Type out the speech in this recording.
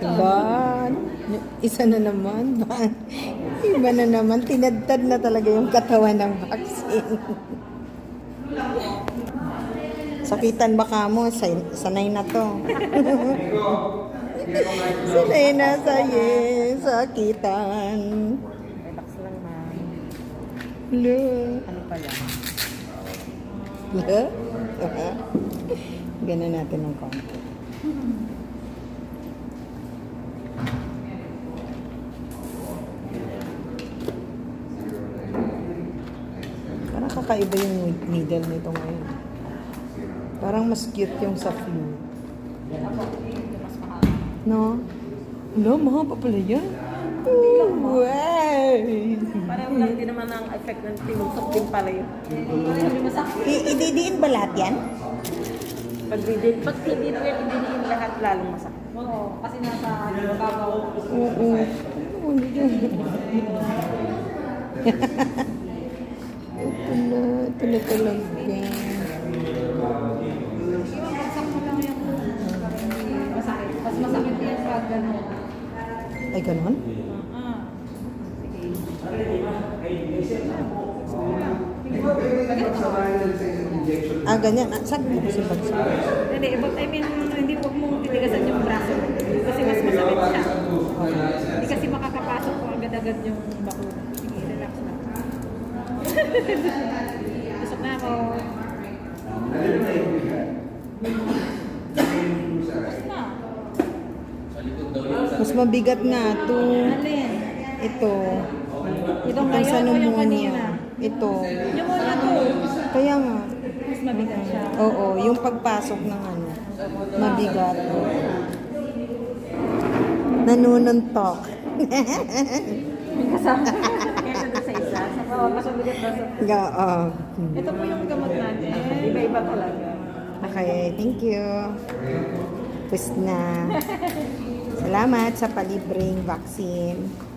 Ba, isa na naman. Ba, iba na naman. Tinadtad na talaga yung katawan ng vaccine. Sakitan baka mo, sanay na to. sanay na saye, sakitan. Relax lang, ma'am. Lo. Ano pa lang? Lo. Ganun natin ng konti. Parang kakaiba yung needle nito ngayon. Parang mas cute yung sa flu. No? No, mahaba pala yan. Ooh, Wow! Parang lang din naman ang effect ng tinusok din pala yun. Ididiin ba lahat yan? pag hindi, pag na yan, na lahat lalong masakit. Oo, kasi nasa babaw. Oo. Oo, hindi talaga. Masakit. Mas masakit yan pag gano'n. Ay, ganon? Ah. Ah, ganyan. Ah, saan mo kasi bagsak? Hindi, but I mean, hindi huwag mong titigasan yung braso. Kasi mas masakit siya. Hindi kasi makakapasok ko agad-agad yung bakuna. Sige, relax na. Pasok na ako. Pasok na. Mas mabigat nga ito. Alin? Ito. Ito Ang ngayon sa o yung pneumonia. Ito. Yung muna to. Kaya nga. Mas mabigat siya. Oo, yung pagpasok ng ano. Mabigat. Nanununtok. Kasama. Kaya doon sa isa. Sa oh, mas mabigat na sa... Oo. Ito po yung gamot natin. Iba-iba talaga. Okay, thank you. Pwes na. Salamat sa palibreng vaccine.